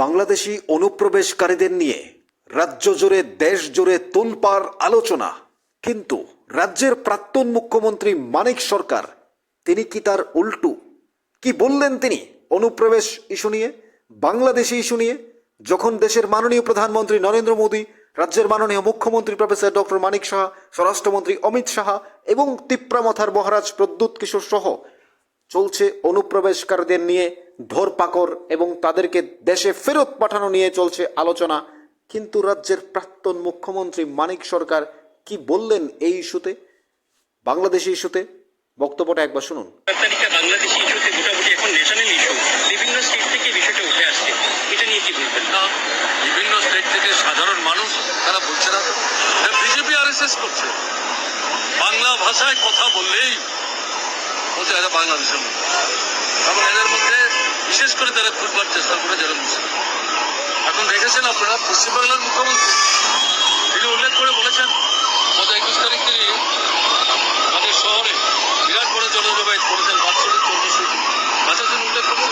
বাংলাদেশি অনুপ্রবেশকারীদের নিয়ে রাজ্য জুড়ে, দেশ জুড়ে তোলপাড় আলোচনা। কিন্তু রাজ্যের প্রাক্তন মুখ্যমন্ত্রী মানিক সরকার, তিনি কি তার উল্টু? কি বললেন তিনি অনুপ্রবেশ ইস্যু নিয়ে, বাংলাদেশি ইস্যু নিয়ে? যখন দেশের মাননীয় প্রধানমন্ত্রী নরেন্দ্র মোদী, রাজ্যের মাননীয় মুখ্যমন্ত্রী প্রফেসর ডক্টর মানিক সাহা, স্বরাষ্ট্রমন্ত্রী অমিত সাহা এবং তিপ্রামথার মহারাজ প্রদ্যুৎ কিশোর সহ চলছে অনুপ্রবেশকারীদের নিয়ে ধরপাকড় এবং তাদেরকে দেশে ফেরত পাঠানো নিয়ে চলছে আলোচনা। কিন্তু রাজ্যের প্রাক্তন মুখ্যমন্ত্রী মানিক সরকার কি বললেন এই ইস্যুতে? বাংলাদেশি ইস্যুতে বক্তব্যটা একবার শুনুন। বাংলাদেশি ইস্যুতে মোটামুটি এখন ন্যাশনাল ইস্যু। বিভিন্ন স্টেট থেকে বিষয়টা উঠে আসছে। এটা নিয়ে কি বলবেন? না বিভিন্ন স্টেট থেকে সাধারণ মানুষ তারা বলছে না। বিজেপি আর এস করছে। বাংলা ভাষায় কথা বললেই বলছে এরা বাংলাদেশের লোক এবং এদের মধ্যে বিশেষ করে তারা খুঁজবার চেষ্টা করে যারা মুসলিম এখন দেখেছেন আপনারা পশ্চিমবাংলার মুখ্যমন্ত্রী, তিনি উল্লেখ করে বলেছেন, গত একুশ তারিখ তিনি আমাদের শহরে বিরাট বড় জনজমায়েত করেছেন, বাৎসরিক চল্লিশ বাচ্চাদের উল্লেখ করে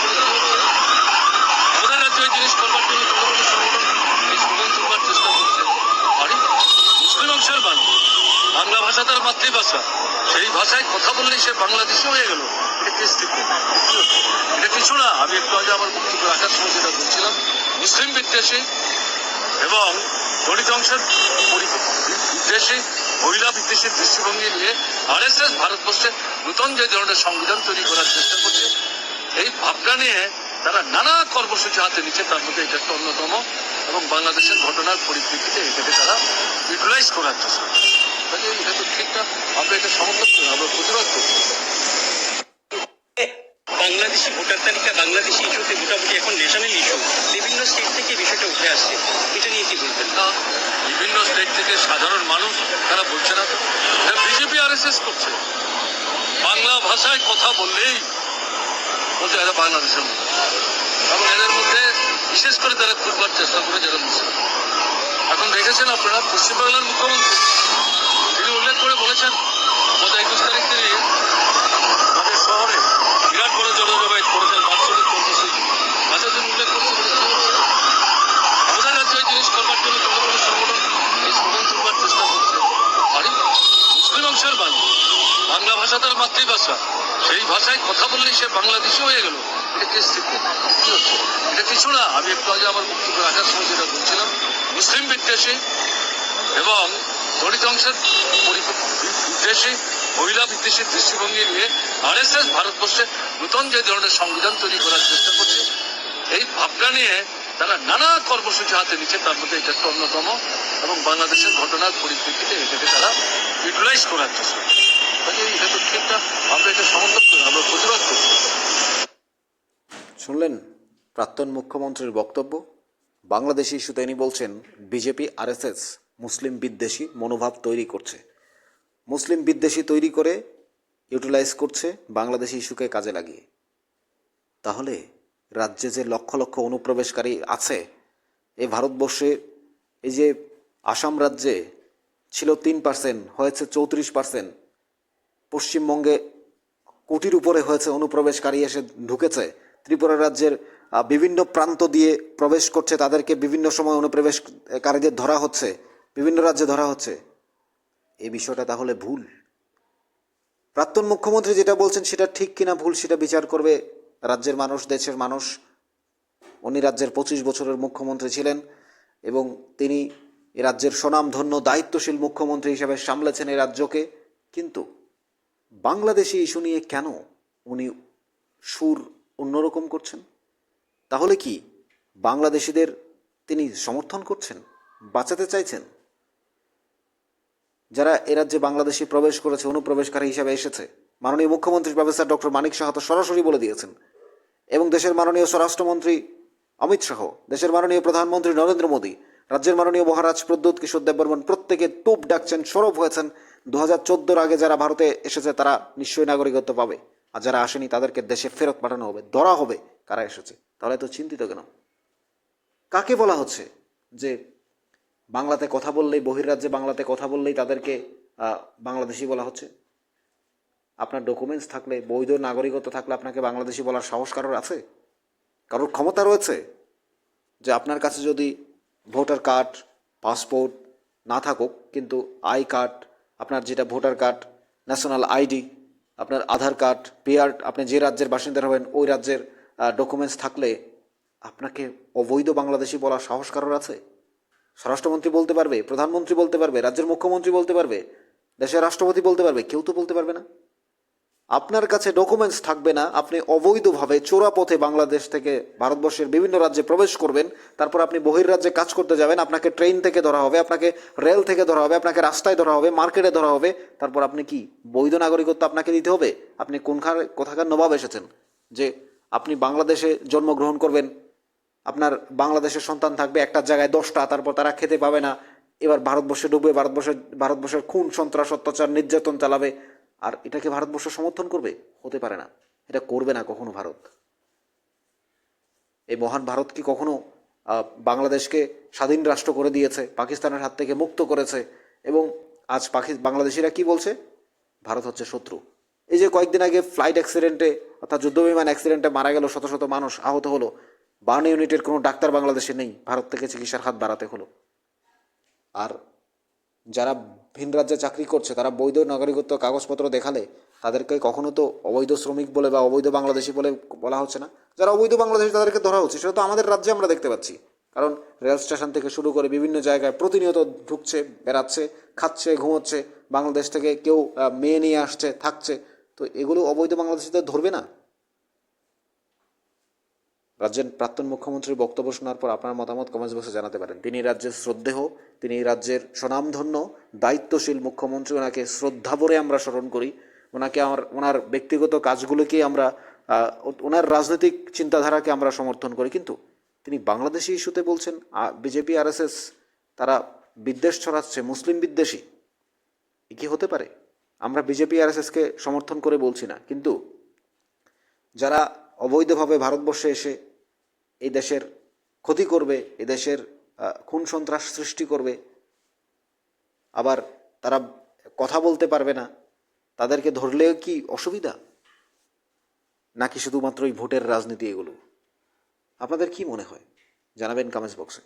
আমাদের রাজ্যে এই জিনিস করবার জন্য ছোট ছোট সংগঠন এই স্লোগান তুলবার চেষ্টা করছে। আরে, মুসলিম অংশের মানুষ বাংলা ভাষা তার মাতৃভাষা। ভাষায় কথা বললেই সে বাংলাদেশি হয়ে গেল। এটা কিছু না, আমি একটু আগে আমার বক্তব্য রাখার সময় যেটা বলছিলাম। মুসলিম বিদ্বেষী এবং দলিত অংশের বিদ্বেষী, মহিলা বিদ্বেষীর দৃষ্টিভঙ্গি নিয়ে আর এস এস ভারতবর্ষে নতুন যে ধরনের সংবিধান তৈরি করার চেষ্টা করছে, এই ভাবনা নিয়ে তারা নানা কর্মসূচি হাতে নিচ্ছে তার মধ্যে এটা একটা অন্যতম এবং বাংলাদেশের ঘটনার পরিপ্রেক্ষিতে এটাকে তারা ইউটিলাইজ করার চেষ্টা করছে। এটা তো ঠিক না আমরা এটা সমর্থন করি আমরা প্রতিবাদ করছি বাংলাদেশি ভোটার তালিকা বাংলাদেশি ইস্যুতে মোটামুটি এখন ন্যাশনাল ইস্যু বিভিন্ন স্টেট থেকে বিষয়টা উঠে আসছে। এটা নিয়ে কি বলবেন? না বিভিন্ন স্টেট থেকে সাধারণ মানুষ তারা বলছে না। বিজেপি আর এস করছে। বাংলা ভাষায় কথা বললেই বলছে এরা বাংলাদেশের লোক এবং এদের মধ্যে বিশেষ করে তারা খুঁজবার চেষ্টা করে, যারা মুসলিম এখন দেখেছেন আপনারা, পশ্চিমবাংলার মুখ্যমন্ত্রী, তিনি উল্লেখ করে বলেছেন, গত একুশ তারিখ তিনি আমাদের শহরে বিরাট বড় জনজমায়েত করেছেন, বাৎসরিক চল্লিশ বাচ্চাদের উল্লেখ করতে বলেছেন, আমাদের রাজ্যে এই জিনিস করবার জন্য ছোট ছোট সংগঠন এই স্লোগান তুলবার চেষ্টা করছে। আরে, মুসলিম অংশের মানুষ বাংলা ভাষা তার মাতৃভাষা। সেই ভাষায় কথা বললেই সে বাংলাদেশি হয়ে গেল। এটা এটা কিছু না। আমি একটু আগে আমার বক্তব্য রাখার সময় যেটা বলছিলাম, মুসলিম বিদ্বেষী এবং দলিত অংশের বিদ্বেষী, মহিলা বিদ্বেষী দৃষ্টিভঙ্গি নিয়ে আর এস এস ভারতবর্ষে নতুন যে ধরনের সংবিধান তৈরি করার চেষ্টা করছে, এই ভাবনা নিয়ে তারা নানা কর্মসূচি হাতে নিচ্ছে। তার মধ্যে এটা একটা অন্যতম এবং বাংলাদেশের ঘটনার পরিপ্রেক্ষিতে এটাকে তারা ইউটিলাইজ করার চেষ্টা করছে। শুনলেন? প্রাক্তন মুখ্যমন্ত্রীর বক্তব্য? বাংলাদেশি ইস্যুতে তিনি বলছেন, বিজেপি, আরএসএস, মুসলিম বিদ্বেষী মনোভাব তৈরি করছে। মুসলিম বিদ্বেষী তৈরি করে, ইউটিলাইজ করছে বাংলাদেশি ইস্যুকে কাজে লাগিয়ে। তাহলে রাজ্যে যে লক্ষ লক্ষ অনুপ্রবেশকারী আছে এই ভারতবর্ষে এই যে আসাম রাজ্যে ছিল তিন পার্সেন্ট হয়েছে চৌত্রিশ পার্সেন্ট পশ্চিমবঙ্গে কোটির উপরে হয়েছে অনুপ্রবেশকারী এসে ঢুকেছে। ত্রিপুরা রাজ্যের বিভিন্ন প্রান্ত দিয়ে প্রবেশ করছে, তাদেরকে বিভিন্ন সময় অনুপ্রবেশকারীদের ধরা হচ্ছে। বিভিন্ন রাজ্যে ধরা হচ্ছে। এই বিষয়টা তাহলে ভুল। প্রাক্তন মুখ্যমন্ত্রী যেটা বলছেন সেটা ঠিক কিনা ভুল সেটা বিচার করবে রাজ্যের মানুষ, দেশের মানুষ। উনি রাজ্যের পঁচিশ বছরের মুখ্যমন্ত্রী ছিলেন এবং তিনি এ রাজ্যের স্বনামধন্য, দায়িত্বশীল মুখ্যমন্ত্রী হিসেবে সামলেছেন এই রাজ্যকে। কিন্তু বাংলাদেশি ইস্যু নিয়ে কেন উনি সুর অন্যরকম করছেন? তাহলে কি বাংলাদেশিদের তিনি সমর্থন করছেন? বাঁচাতে চাইছেন? যারা এ রাজ্যে বাংলাদেশে প্রবেশ করেছে, অনুপ্রবেশকারী হিসাবে এসেছে, মাননীয় মুখ্যমন্ত্রী প্রফেসর ডক্টর মানিক সাহা তো সরাসরি বলে দিয়েছেন। এবং দেশের মাননীয় স্বরাষ্ট্রমন্ত্রী অমিত শাহ, দেশের মাননীয় প্রধানমন্ত্রী নরেন্দ্র মোদী, রাজ্যের মাননীয় মহারাজ প্রদ্যুৎ কিশোর দেববর্মন প্রত্যেকে তোপ ডাকছেন, সরব হয়েছেন। দু হাজার চোদ্দোর আগে যারা ভারতে এসেছে, তারা নিশ্চয়ই নাগরিকত্ব পাবে। আর যারা আসেনি, তাদেরকে দেশে ফেরত পাঠানো হবে, ধরা হবে কারা এসেছে। তাহলে তো চিন্তিত কেন? কাকে বলা হচ্ছে যে বাংলাতে কথা বললেই, বহির্রাজ্যে বাংলাতে কথা বললেই তাদেরকে বাংলাদেশি বলা হচ্ছে? আপনার ডকুমেন্টস থাকলে, বৈধ নাগরিকত্ব থাকলে আপনাকে বাংলাদেশি বলার সাহস কারোর আছে? কারোর ক্ষমতা রয়েছে? যে আপনার কাছে যদি ভোটার কার্ড, পাসপোর্ট না থাকুক, কিন্তু আই কার্ড আপনার যেটা ভোটার কার্ড ন্যাশনাল আইডি আপনার আধার কার্ড পেয়ার আপনি যে রাজ্যের বাসিন্দা হবেন, ওই রাজ্যের ডকুমেন্টস থাকলে আপনাকে অবৈধ বাংলাদেশি বলার সাহস কারোর আছে? স্বরাষ্ট্রমন্ত্রী বলতে পারবে, প্রধানমন্ত্রী বলতে পারবে, রাজ্যের মুখ্যমন্ত্রী বলতে পারবে, দেশের রাষ্ট্রপতি বলতে পারবে, কেউ তো বলতে পারবে না। আপনার কাছে ডকুমেন্টস থাকবে না, আপনি অবৈধভাবে চোরা পথে বাংলাদেশ থেকে ভারতবর্ষের বিভিন্ন রাজ্যে প্রবেশ করবেন, তারপর আপনি বহির্রাজ্যে কাজ করতে যাবেন, আপনাকে ট্রেন থেকে ধরা হবে, আপনাকে রেল থেকে ধরা হবে, আপনাকে রাস্তায় ধরা হবে মার্কেটে ধরা হবে, তারপর আপনি কি বৈধ নাগরিকত্ব আপনাকে দিতে হবে? আপনি কোনখান, কোথাকার নবাব এসেছেন? যে আপনি বাংলাদেশে জন্মগ্রহণ করবেন, আপনার বাংলাদেশের সন্তান থাকবে, একটা জায়গায় দশটা, তারপর তারা খেতে পাবে না, এবার ভারতবর্ষে ডুববে ভারতবর্ষের ভারতবর্ষের খুন, সন্ত্রাস, অত্যাচার, নির্যাতন চালাবে আর এটাকে ভারতবর্ষ সমর্থন করবে? হতে পারে না। এটা করবে না কখনো ভারত। এই মহান ভারত কি কখনো বাংলাদেশকে স্বাধীন রাষ্ট্র করে দিয়েছে, পাকিস্তানের হাত থেকে মুক্ত করেছে, এবং আজ পাকি বাংলাদেশিরা কি বলছে? ভারত হচ্ছে শত্রু। এই যে কয়েকদিন আগে ফ্লাইট অ্যাক্সিডেন্টে অর্থাৎ যুদ্ধবিমান অ্যাক্সিডেন্টে মারা গেল শত শত মানুষ আহত হলো, বার্ন ইউনিটের কোনো ডাক্তার বাংলাদেশে নেই, ভারত থেকে চিকিৎসার হাত বাড়াতে হলো। আর যারা ভিন রাজ্যে চাকরি করছে, তারা বৈধ নাগরিকত্ব কাগজপত্র দেখালে তাদেরকে কখনো তো অবৈধ শ্রমিক বলে বা অবৈধ বাংলাদেশি বলে বলা হচ্ছে না। যারা অবৈধ বাংলাদেশি, তাদেরকে ধরা হচ্ছে, সেটা তো আমাদের রাজ্যে আমরা দেখতে পাচ্ছি। কারণ রেল স্টেশন থেকে শুরু করে বিভিন্ন জায়গায় প্রতিনিয়ত ঢুকছে, বেড়াচ্ছে, খাচ্ছে, ঘুমোচ্ছে, বাংলাদেশ থেকে কেউ মেয়ে নিয়ে আসছে, থাকছে। তো এগুলো অবৈধ বাংলাদেশিদের ধরবে না? রাজ্যের প্রাক্তন মুখ্যমন্ত্রীর বক্তব্য শোনার পর আপনার মতামত কমেন্টস বক্সে জানাতে পারেন। তিনি রাজ্যের শ্রদ্ধেহ তিনি রাজ্যের স্বনামধন্য দায়িত্বশীল মুখ্যমন্ত্রী। ওনাকে শ্রদ্ধা ভরে আমরা স্মরণ করি। ওনাকে আমার, ওনার ব্যক্তিগত কাজগুলোকে আমরা ওনার রাজনৈতিক চিন্তাধারাকে আমরা সমর্থন করি। কিন্তু তিনি বাংলাদেশি ইস্যুতে বলছেন বিজেপি, আরএসএস তারা বিদ্বেষ ছড়াচ্ছে, মুসলিম বিদ্বেষী। এ কি হতে পারে? আমরা বিজেপি, আরএসএসকে সমর্থন করে বলছি না। কিন্তু যারা অবৈধভাবে ভারতবর্ষে এসে এই দেশের ক্ষতি করবে এ দেশের খুন সন্ত্রাস সৃষ্টি করবে। আবার তারা কথা বলতে পারবে না। তাদেরকে ধরলেও কি অসুবিধা? নাকি শুধুমাত্র এই ভোটের রাজনীতি এগুলো? আপনাদের কি মনে হয়? জানাবেন কমেন্টস বক্সে